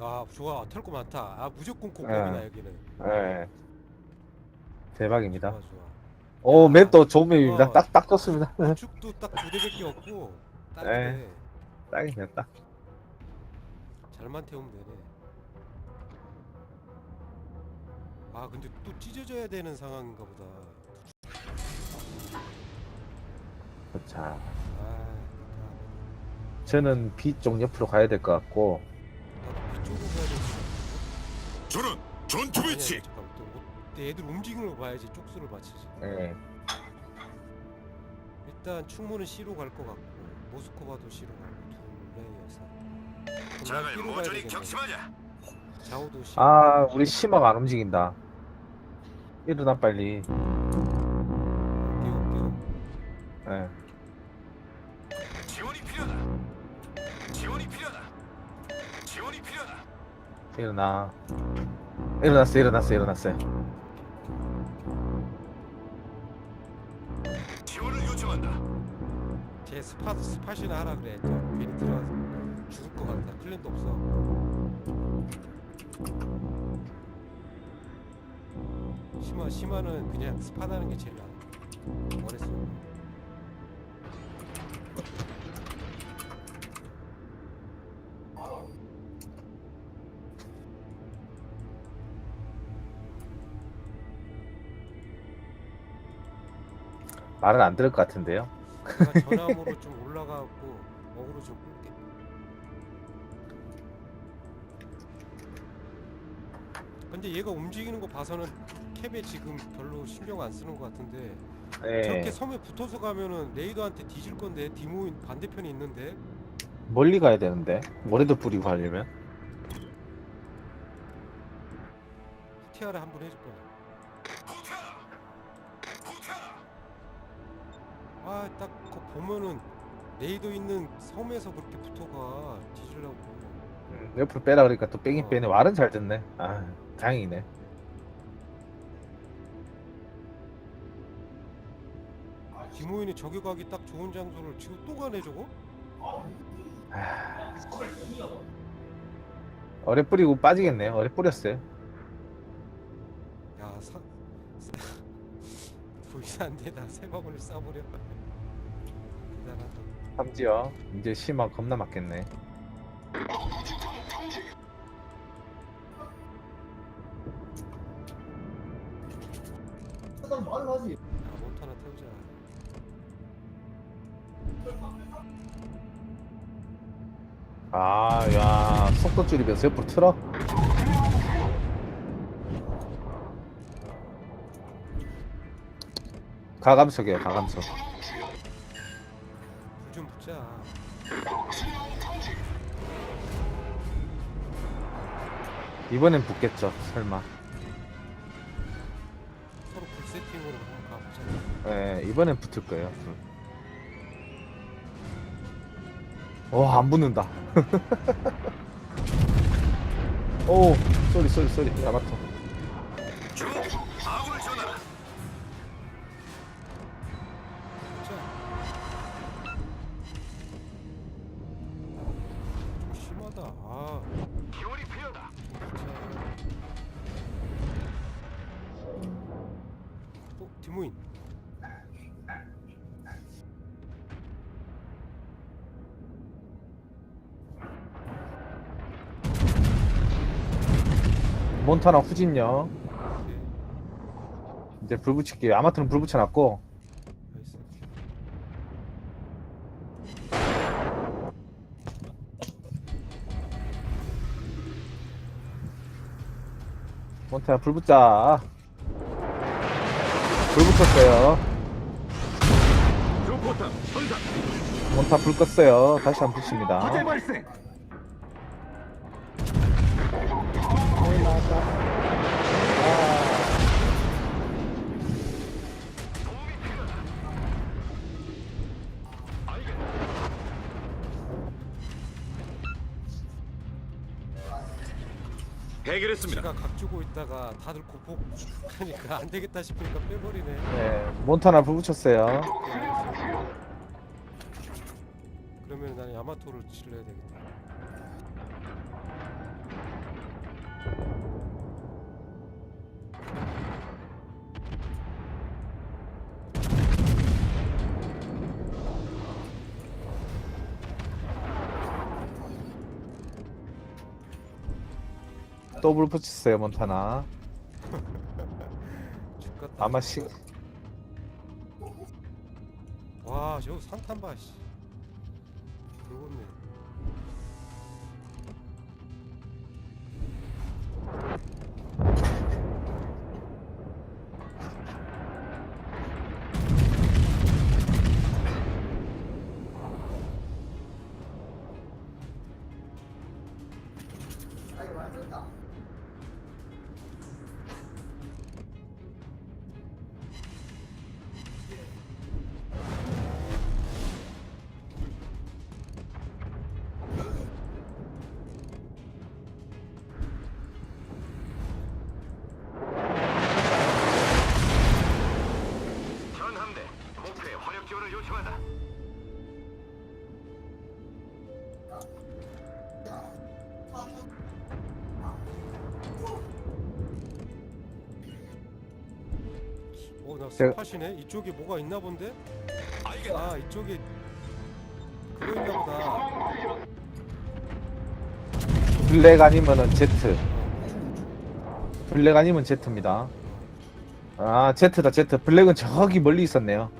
야 좋아 털거 많다 아 무조건 공법이나 예. 여기는 예. 대박입니다. 좋아 좋아 오, 맵도 좋은 맵입니다. 어. 딱, 딱 좋습니다. 축도 딱 두 대밖에 없고 딱이네 네. 딱이네요, 딱. 잘만 태우면 되네 아 근데 또 찢어져야 되는 상황인가 보다 자, 아 저는 B 쪽 옆으로 가야 될 것 같고, 나도 가야 저는 전투 아니, 배치. 아니, 잠깐만 또 뭐- 내 애들 움직이는 걸 봐야지 쪽수를 맞추지 예. 일단 충무는 C로 갈 것 같고 모스코바도 C로 가고 두 레이어서 그럼 난 B로 가야 모조리 되겠네. 좌우도 C 아, 우리 심화가 안 움직인다. 일어나, 빨리. 일어나. 일어났어, 일어났어, 일어났어요. 지원을 요청한다. 제 스팟 스팟이나 하라 그래 저 괜히 들어가서 죽을 것 같다 클랜도 없어 심화 심화는 그냥 스팟하는 게 제일 나아 뭐랬어 말은 안 들을 것 같은데요. 내가 전함으로 좀 올라가고 어그로 좀 끌게 근데 얘가 움직이는 거 봐서는 캡에 지금 별로 신경 안 쓰는 것 같은데 저렇게 예. 섬에 붙어서 가면은 레이더한테 뒤질 건데 디모인 반대편에 있는데 멀리 가야 되는데. 모래도 뿌리고 가려면. 후티아를 한번 해줄 거야 아 딱 그거 보면은 레이더 있는 섬에서 그렇게 붙어가 뒤질라고 음, 옆으로 빼라 그러니까 또 빼긴 어. 빼네. 말은 잘 듣네. 아, 다행이네. 디모인이 저격하기 딱 좋은 장소를 지금 또 가네 저거? 아. 어뢰 뿌리고 빠지겠네요. 어뢰 뿌렸어요. 야 사... 불산 데다 세 방울 쏴버려 삼지요. 이제 심화 겁나 맞겠네. 야 몬타나 태우자 아, 야, 속도 줄이면서 옆으로 틀어. 가감석이에요, 가감석. 불좀 붙자 이번엔 붙겠죠, 설마. 서로 불 세팅으로 한번 가보자 예, 이번엔 붙을 거예요. 와, 안 붙는다. 오, 쏘리, 쏘리, 쏘리. 야마토. 몬타나 후진요. 이제 불 붙일게요. 아마트는 불 붙여놨고. 몬타나 불 붙자. 불 붙었어요. 몬타 불 껐어요. 다시 안 붙습니다. 해결했습니다. 지가 각 주고 있다가 다들 고폭 하니까 안 되겠다 싶으니까 빼버리네. 네, 몬타나 불 붙였어요. 그러면 나는 야마토를 칠러야 되겠다. 더블 붙였어요, 몬타나. 죽겠다. 아마 시, 와, 저 산탄 봐. 씨. 제가- 스팟이네. 이쪽에 뭐가 있나 본데? 아, 이쪽에 그거 있나 보다. 블랙 아니면은. 어, 블랙 아니면 제트입니다. 아, 제트다, 제트. 블랙은 저기 멀리 있었네요.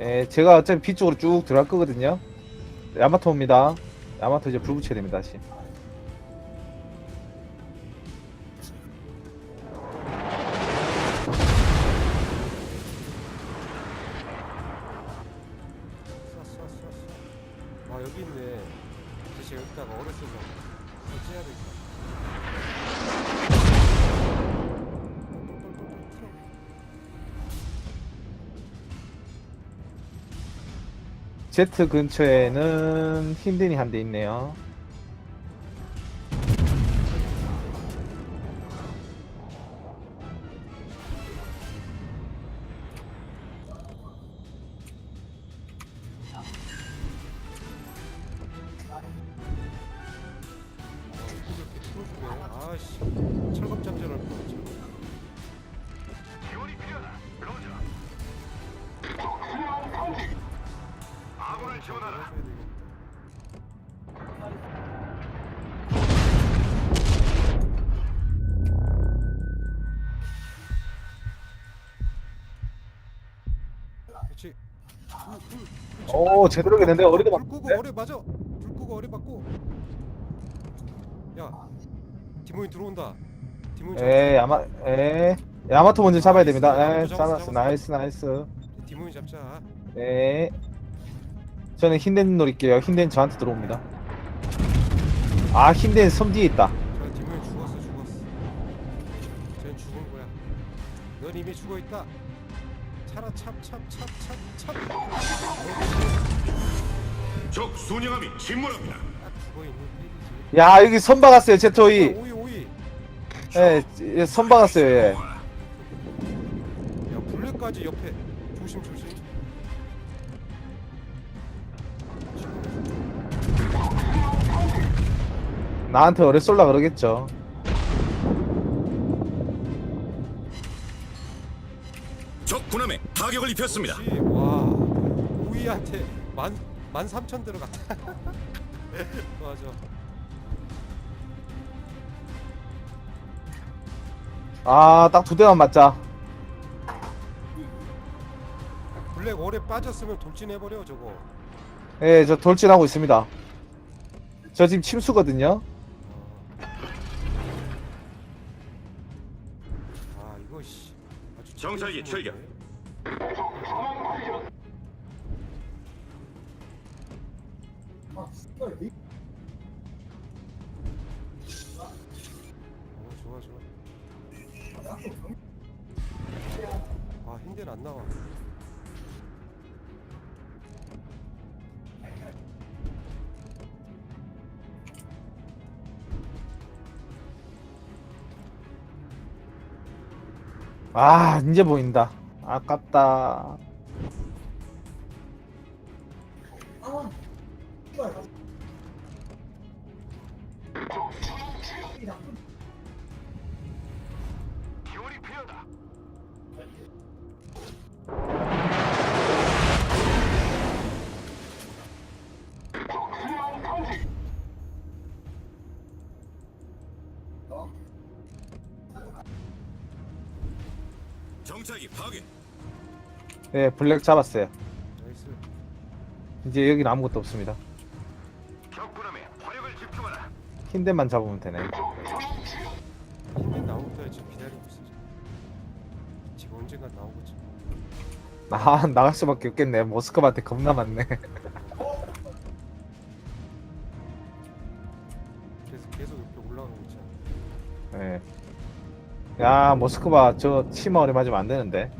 예, 제가 어차피 B 쪽으로 쭉 들어갈 거거든요. 야마토입니다. 야마토 이제 불 붙여야 됩니다, 다시. 와 여기 있네 이제 여기다가 때 설치해야 되겠다 제트 근처에는 힌든이 한 대 있네요. 오, 제대로 겠는데 어리도 불 막. 끄고 어뢰 맞아 불 끄고 어뢰 맞고 야 디모인 들어온다 디모인 예, 야마, 예. 야마토 먼저 잡아야 됩니다. 예, 잡았어. 나이스, 나이스. 디모인 잡자 예. 저는 힌덴 노릴게요. 힌덴 저한테 들어옵니다. 아, 힌덴 섬 뒤에 있다. 저 디모인 죽었어 죽었어 쟤는 죽은 거야 넌 이미 죽어 있다 차라 찹찹찹찹찹 적 순양함이 침몰합니다. 야, 여기 선 박았어요, 제토이. 오이 오이 예, 예, 선 박았어요, 예. 야 블랙까지 옆에 조심 조심 나한테 어뢰 쏠라 그러겠죠. 적 군함에 타격을 입혔습니다. 그렇지 와 오이한테 만, 만 삼천 들어갔다 맞아 아, 딱 두 대만 맞자. 블랙 오래 빠졌으면 돌진해버려 저거 예, 저 돌진하고 있습니다. 저 지금 침수거든요. 아 이거 씨 아주 정찰기 재밌는. 어, 좋아 좋아. 아 힌트는 안 나와. 아, 이제 보인다. 아깝다. 정찰기 파괴. 네 블랙 잡았어요 나이스. 이제 여기는 아무것도 없습니다 적군함에 화력을 집중하라. 흰대만 잡으면 되네 힘든 나오부터 지금 기다리고 있어. 지금. 지금 언젠가 나오겠지. 아 나갈 수밖에 없겠네 모스크바한테 겁나 많네 야 모스크바 저 치마울에 맞으면 안 되는데.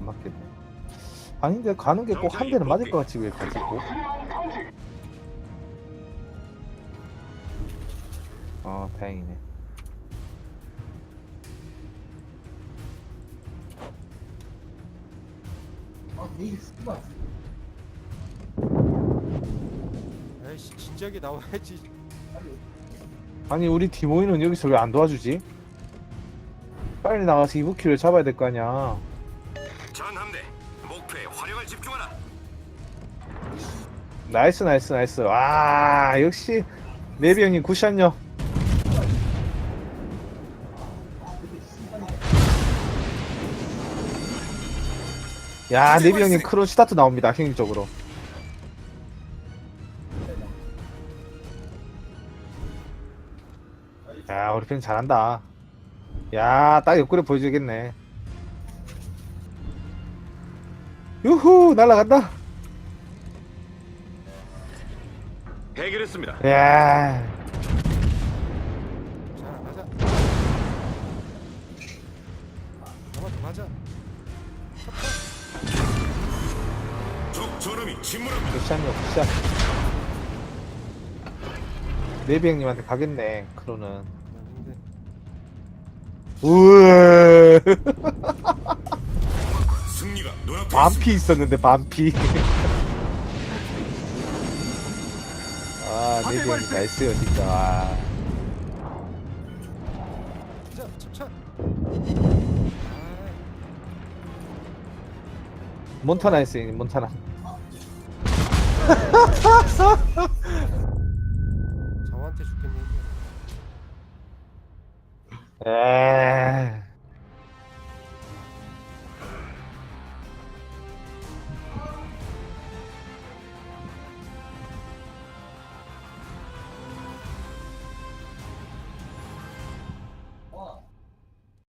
안 맞겠네. 아닌데 가는 게 꼭 한 대는 맞을 것 같지 왜 가지 고 어 다행이네. 아이씨 진작에 나와야지. 아니 우리 디모이는 여기서 왜 안 도와주지? 빨리 나가서 이브키를 잡아야 될 거 아니야 전 함대 목표에 화력을 집중하라. 나이스 나이스 나이스 와 역시 네비 형님 굿샷요 야 네비 형님 크로 스타트 나옵니다 형님 쪽으로 우리 편 잘한다 야 딱 옆구리 보여주겠네 유후 날라간다 해결했습니다. 야 자. 적 침몰합니다. 굿샷이요 굿샷 네비 형님한테 가겠네 크로는 야, 우에 승리가 눈앞에 있습니다. 반피 있었는데 반피 아 형님 나이스요 진짜 와. 몬타나 했어요 몬타나 저한테 죽겠네. 에